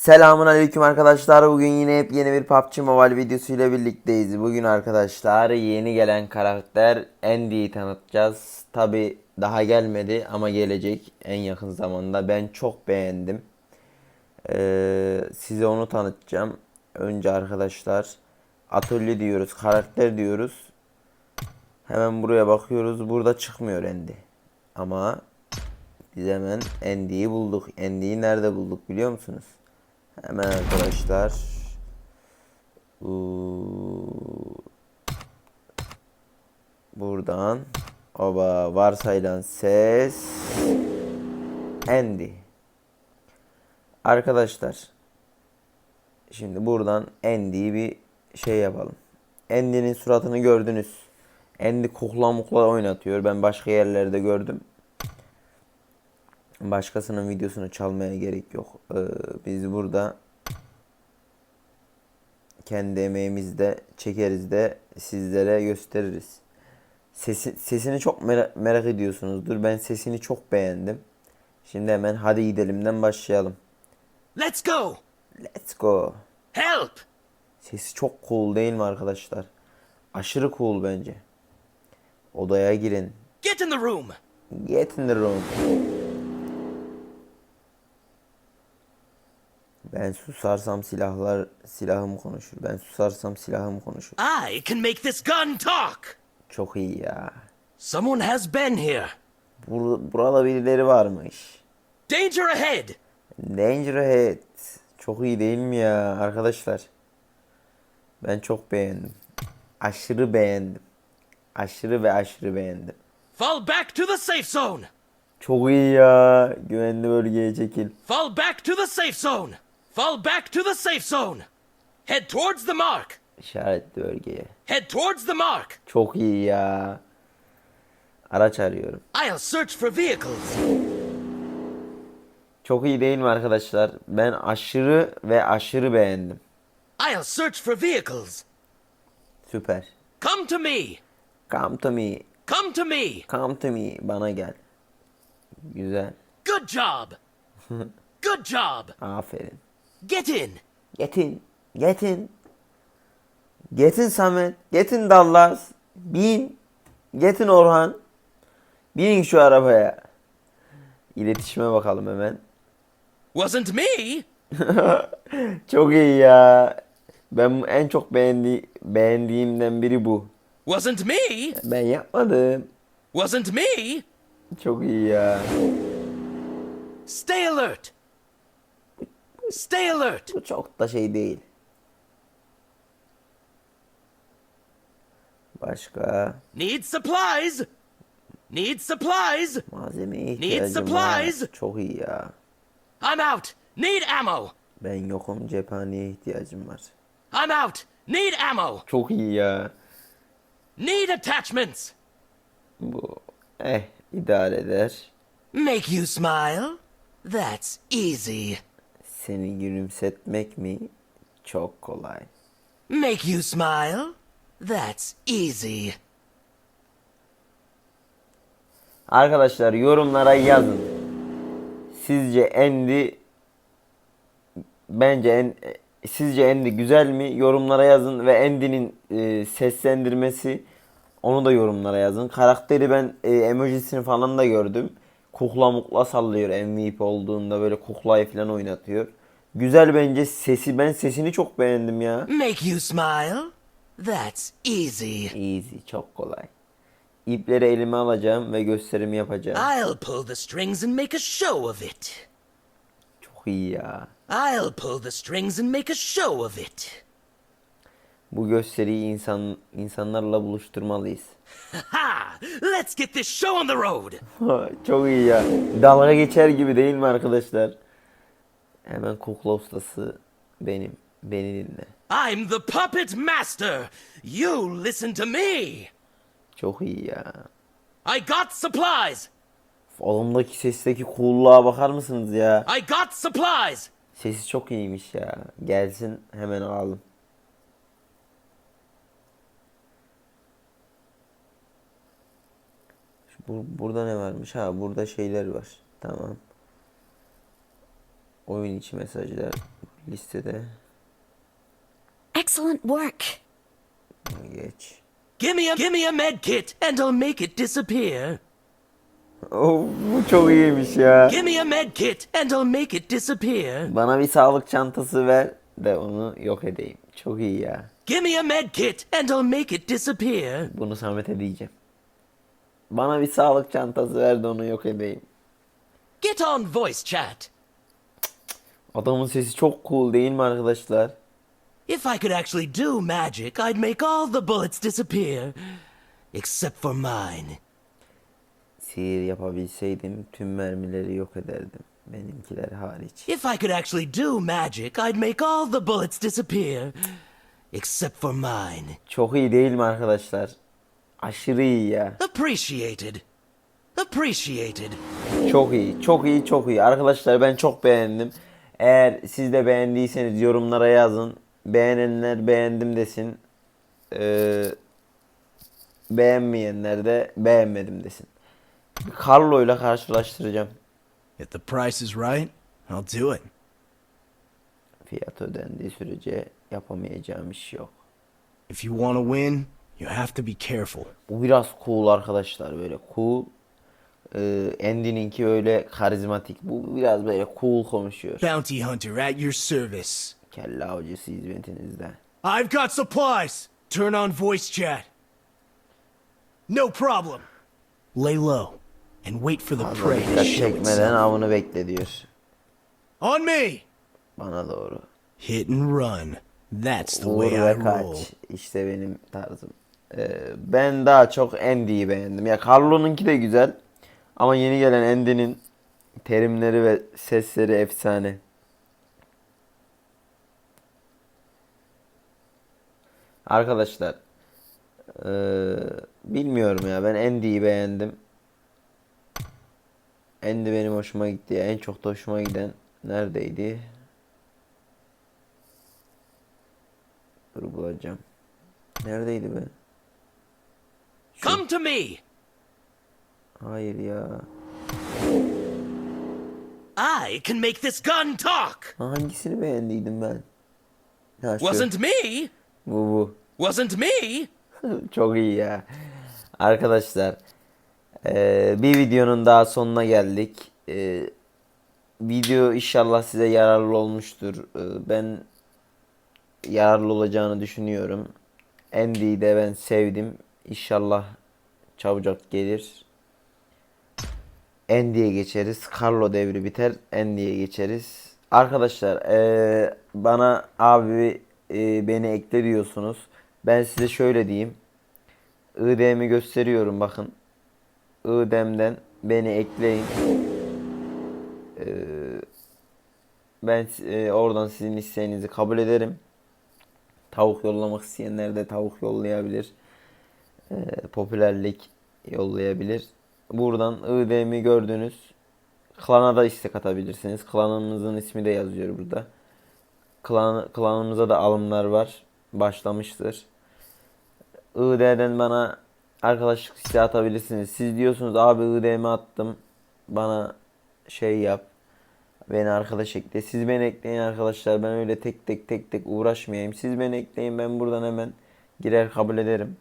Selamun aleyküm arkadaşlar. Bugün yine hep yeni bir PUBG Mobile videosuyla birlikteyiz. Bugün arkadaşlar yeni gelen karakter Andy'yi tanıtacağız. Tabi daha gelmedi ama gelecek en yakın zamanda. Ben çok beğendim. Ee, size onu tanıtacağım. Önce arkadaşlar atölye diyoruz, karakter diyoruz. Hemen buraya bakıyoruz. Burada çıkmıyor Andy. Ama biz hemen Andy'yi bulduk. Andy'yi nerede bulduk biliyor musunuz? Hemen arkadaşlar. Buradan. Oba varsayılan ses. Andy. Arkadaşlar. Şimdi buradan Andy'yi bir şey yapalım. Andy'nin suratını gördünüz. Andy kukla mukla oynatıyor. Ben başka yerlerde gördüm. Başkasının videosunu çalmaya gerek yok. Ee, biz burada kendi emeğimizde çekeriz de sizlere gösteririz. Sesi, sesini çok merak, merak ediyorsunuzdur. Ben sesini çok beğendim. Şimdi hemen hadi gidelimden başlayalım. Let's go! Let's go. Help! Sesi çok cool değil mi arkadaşlar? Aşırı cool bence. Odaya girin. Get in the room! Get in the room. Ben susarsam silahlar silahım konuşur. Ben susarsam silahım konuşur. I can make this gun talk! Çok iyi ya. Someone has been here. Bur burada birileri varmış. Danger ahead! Danger ahead. Çok iyi değil mi ya arkadaşlar? Ben çok beğendim. Aşırı beğendim. Aşırı ve aşırı beğendim. Fall back to the safe zone! Çok iyi ya. Güvenli bölgeye çekil. Fall back to the safe zone! Fall back to the safe zone! Head towards the mark! İşaretli bölgeye. Head towards the mark! Çok iyi ya. Araç arıyorum. I'll search for vehicles. Çok iyi değil mi arkadaşlar? Ben aşırı ve aşırı beğendim. I'll search for vehicles. Süper. Come to me! Come to me. Come to me! Come to me. Bana gel. Güzel. Good job! Good job! Aferin. Get in! Getin. Getin. Getin Samet. Getin Dallas. Bin. Getin Orhan. Binin şu arabaya. İletişime bakalım hemen. Wasn't me! Çok iyi ya. Ben en çok beğendi beğendiğimden biri bu. Wasn't me! Ben yapmadım. Wasn't me! Çok iyi ya. Stay alert! Stay alert! Bu çok da şey değil. Başka Need supplies! Need supplies! malzemeye ihtiyacım supplies. var. Çok iyi ya. I'm out! Need ammo! Ben yokum cephaneye ihtiyacım var. I'm out! Need ammo! Çok iyi ya. Need attachments! Bu eh idare eder. Make you smile? That's easy. Seni gülümsetmek mi? Çok kolay. Make you smile? That's easy. Arkadaşlar yorumlara yazın. Sizce Andy bence en sizce Andy güzel mi? Yorumlara yazın ve Andy'nin e, seslendirmesi onu da yorumlara yazın. Karakteri ben e, emojisini falan da gördüm. Kukla mukla sallıyor MVP olduğunda böyle kuklayı falan oynatıyor. Güzel bence sesi ben sesini çok beğendim ya. Make you smile? That's easy. Easy çok kolay. İpleri elime alacağım ve gösterimi yapacağım. I'll pull the strings and make a show of it. Çok iyi ya. I'll pull the strings and make a show of it. Bu gösteriyi insan insanlarla buluşturmalıyız. Let's get this show on the road. Çok iyi ya. Dalga geçer gibi değil mi arkadaşlar? Hemen kukla ustası benim. Beni dinle. I'm the puppet master. You listen to me. Çok iyi ya. I got supplies. Oğlumdaki sesteki coolluğa bakar mısınız ya? I got supplies. Sesi çok iyiymiş ya. Gelsin hemen alalım. Bu, burada ne varmış? Ha burada şeyler var. Tamam. Oyun içi mesajlar. Listede. Excellent work. Geç. Give me a give me a med kit and I'll make it disappear. Oh, bu çok iyiymiş ya. Give me a med kit and I'll make it disappear. Bana bir sağlık çantası ver de onu yok edeyim. Çok iyi ya. Give me a med kit and I'll make it disappear. Bunu Samet'e diyeceğim. Bana bir sağlık çantası ver de onu yok edeyim. Get on voice chat. Adamın sesi çok cool değil mi arkadaşlar? If I could actually do magic, I'd make all the bullets disappear. Except for mine. Sihir yapabilseydim tüm mermileri yok ederdim. Benimkiler hariç. If I could actually do magic, I'd make all the bullets disappear. Except for mine. Çok iyi değil mi arkadaşlar? Aşırı iyi ya. Appreciated. Appreciated. Çok iyi, çok iyi, çok iyi. Arkadaşlar ben çok beğendim. Eğer siz de beğendiyseniz yorumlara yazın. Beğenenler beğendim desin. Ee, beğenmeyenler de beğenmedim desin. Carlo ile karşılaştıracağım. If the price is right, I'll do it. Fiyat ödendiği sürece yapamayacağım iş yok. If you want to win, you have to be careful. Bu biraz cool arkadaşlar böyle cool. Ee, Andy'ninki öyle karizmatik. Bu biraz böyle cool konuşuyor. Bounty hunter at your service. Kelle avcısı hizmetinizde. I've got supplies. Turn on voice chat. No problem. Lay low and wait for the Fazla prey to show itself. avını bekle diyor. On me. Bana doğru. Hit and run. That's the Vur way I roll. kaç. İşte benim tarzım. Ee, ben daha çok Andy'yi beğendim. Ya Carlo'nunki de güzel. Ama yeni gelen Andy'nin terimleri ve sesleri efsane. Arkadaşlar ee, bilmiyorum ya ben Andy'yi beğendim. Andy benim hoşuma gitti. En çok da hoşuma giden neredeydi? Dur bulacağım. Neredeydi be? Come to me. Hayır ya. I can make this gun talk. Hangisini beğendiydim ben? Ha, şu. Wasn't me. Bu bu. Wasn't me. Çok iyi ya. Arkadaşlar eee, bir videonun daha sonuna geldik. Eee, video inşallah size yararlı olmuştur. Eee, ben yararlı olacağını düşünüyorum. Andy'yi de ben sevdim. İnşallah çabucak gelir. Andy'ye geçeriz. Carlo devri biter. Andy'ye geçeriz. Arkadaşlar eee, bana abi eee, beni ekle diyorsunuz. Ben size şöyle diyeyim. ID'mi gösteriyorum bakın. ID'mden beni ekleyin. Ee, ben e, oradan sizin isteğinizi kabul ederim. Tavuk yollamak isteyenler de tavuk yollayabilir. Ee, popülerlik yollayabilir. Buradan ID'mi gördünüz. Klana da istek atabilirsiniz. Klanımızın ismi de yazıyor burada. Klan, klanımıza da alımlar var. Başlamıştır. ID'den bana arkadaşlık isteği atabilirsiniz. Siz diyorsunuz abi ID'mi attım. Bana şey yap. Beni arkadaş ekle. Siz beni ekleyin arkadaşlar. Ben öyle tek tek tek tek uğraşmayayım. Siz beni ekleyin. Ben buradan hemen girer kabul ederim.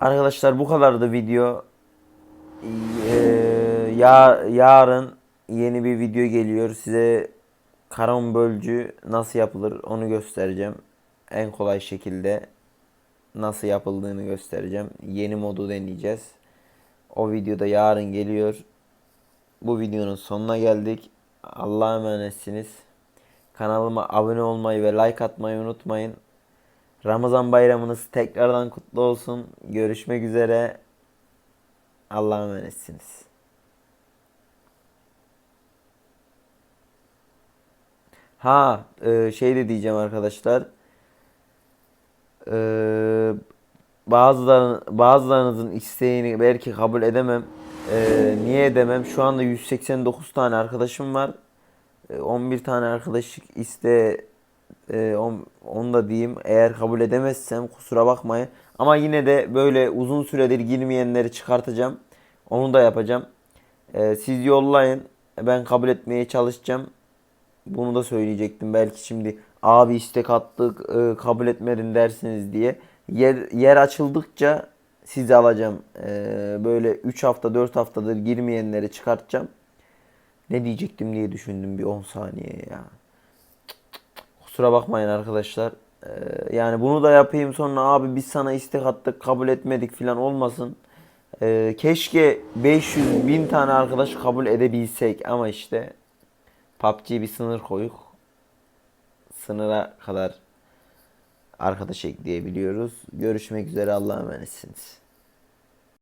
Arkadaşlar bu kadardı video. Ee, ya, yarın yeni bir video geliyor. Size karambölcü nasıl yapılır onu göstereceğim. En kolay şekilde nasıl yapıldığını göstereceğim. Yeni modu deneyeceğiz. O videoda yarın geliyor. Bu videonun sonuna geldik. Allah'a emanetsiniz. Kanalıma abone olmayı ve like atmayı unutmayın. Ramazan bayramınız tekrardan kutlu olsun. Görüşmek üzere. Allah'a emanetsiniz. Ha, e, şey de diyeceğim arkadaşlar. Ee, bazıların, bazılarınızın isteğini belki kabul edemem. Ee, niye edemem? Şu anda 189 tane arkadaşım var. Ee, 11 tane arkadaşlık iste e, on, onu da diyeyim. Eğer kabul edemezsem kusura bakmayın. Ama yine de böyle uzun süredir girmeyenleri çıkartacağım. Onu da yapacağım. Ee, siz yollayın. Ben kabul etmeye çalışacağım. Bunu da söyleyecektim. Belki şimdi abi istek attık e, kabul etmedin dersiniz diye. Yer, yer açıldıkça sizi alacağım. E, böyle 3 hafta 4 haftadır girmeyenleri çıkartacağım. Ne diyecektim diye düşündüm bir 10 saniye ya. Kusura bakmayın arkadaşlar. Ee, yani bunu da yapayım sonra abi biz sana istek attık kabul etmedik falan olmasın. Ee, keşke 500 bin tane arkadaş kabul edebilsek ama işte PUBG'ye bir sınır koyuk. Sınıra kadar arkadaş ekleyebiliyoruz. Görüşmek üzere Allah'a emanetsiniz.